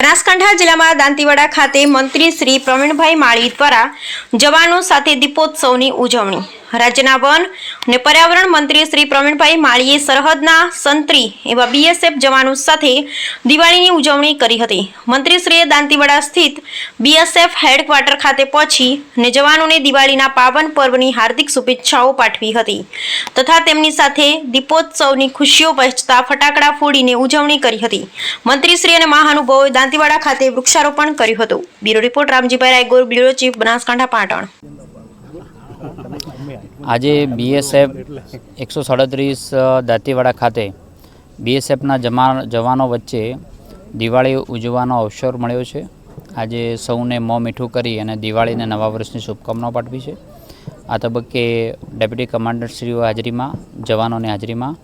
બનાસકાંઠા જિલ્લામાં દાંતીવાડા ખાતે મંત્રી શ્રી પ્રવીણભાઈ માળી દ્વારા જવાનો સાથે દીપોત્સવની ઉજવણી. રાજ્યના વન અને પર્યાવરણ મંત્રી શ્રી પ્રવીણભાઈ માળીએ સરહદના સંત્રી એવા બીએસએફ જવાનો સાથે દિવાળીની ઉજવણી કરી હતી. મંત્રીશ્રીએ દાંતીવાડા સ્થિત બીએસએફ હેડક્વાર્ટર ખાતે પહોંચી અને જવાનોને દિવાળીના પાવન પર્વની હાર્દિક શુભેચ્છાઓ પાઠવી હતી તથા તેમની સાથે દીપોત્સવની ખુશીઓ વહેંચતા ફટાકડા ફોડીને ઉજવણી કરી હતી. મંત્રીશ્રી અને મહાનુભાવોએ દાંતીવાડા ખાતે વૃક્ષારોપણ કર્યું હતું. Bureau report Ramjibhai Raygor, bureau chief Banaskantha, Patan. આજે બીએસએફ એકસો સાડત્રીસ દાંતીવાડા ખાતે બીએસએફના જમા જવાનો વચ્ચે દિવાળી ઉજવવાનો અવસર મળ્યો છે. આજે સૌને મોં મીઠું કરી અને દિવાળીને નવા વર્ષની શુભકામનાઓ પાઠવી છે. આ તબક્કે ડેપ્યુટી કમાન્ડરશ્રીઓ હાજરીમાં, જવાનોની હાજરીમાં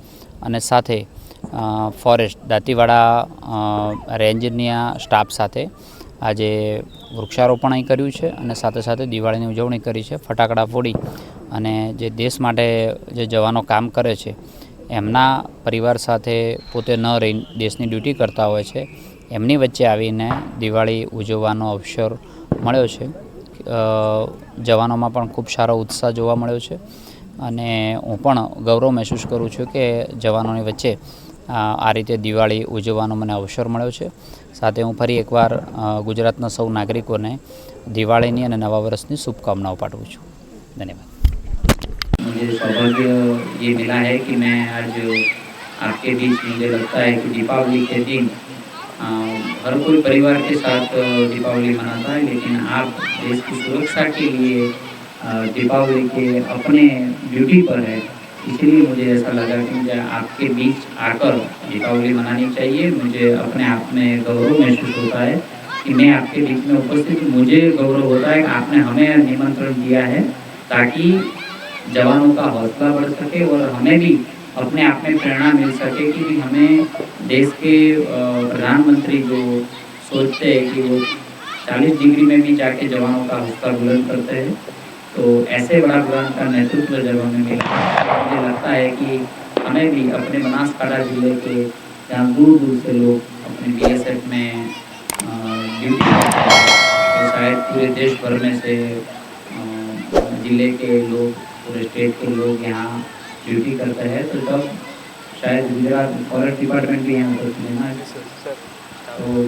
અને સાથે ફોરેસ્ટ, દાંતીવાડા રેન્જના સ્ટાફ સાથે આજે વૃક્ષારોપણ અહીં કર્યું છે અને સાથે સાથે દિવાળીની ઉજવણી કરી છે, ફટાકડા ફોડી અને જે દેશ માટે જે જવાનો કામ કરે છે, એમના પરિવાર સાથે પોતે ન રહી દેશની ડ્યુટી કરતા હોય છે, એમની વચ્ચે આવીને દિવાળી ઉજવવાનો અવસર મળ્યો છે. જવાનોમાં પણ ખૂબ સારો ઉત્સાહ જોવા મળ્યો છે અને હું પણ ગૌરવ મહેસૂસ કરું છું કે જવાનોની વચ્ચે આ રીતે દિવાળી ઉજવવાનો મને અવસર મળ્યો છે સાથે હું ફરી એકવાર અ, ગુજરાતના સૌ નાગરિકોને દિવાળીની અને નવા વર્ષની શુભકામનાઓ પાઠવું છું ધન્યવાદ मुझे सौभाग्य ये मिला है कि मैं आज आपके बीच मुझे लगता है कि दीपावली के दिन अ, हर कोई परिवार के साथ अ, दीपावली मनाता है लेकिन आप देश की सुरक्षा के लिए अ, दीपावली के अपने ड्यूटी पर है इसलिए मुझे ऐसा लगा कि मुझे आपके बीच आकर दीपावली मनानी चाहिए। मुझे अपने आप में गौरव महसूस होता है कि मैं आपके बीच में उपस्थित मुझे गौरव होता है आपने हमें निमंत्रण दिया है ताकि जवानों का हौसला बढ़ सके और हमें भी अपने आप में प्रेरणा मिल सके कि हमें देश के प्रधानमंत्री जो सोचते हैं कि वो 40 डिग्री में भी जाके जवानों का हौसला बुलंद करते हैं। तो ऐसे बड़ा बुलंद का नेतृत्व जब हमें मिला तो मुझे लगता है कि हमें भी अपने बनासकांठा ज़िले के जहाँ दूर दूर से लोग अपने बी में ड्यूटी करते हैं। तो शायद पूरे देश भर में से ज़िले के लोग पूरे स्टेट के लोग यहाँ ड्यूटी करते हैं। तो तब शायद गुजरात फॉरेस्ट डिपार्टमेंट भी यहाँ पर लेना तो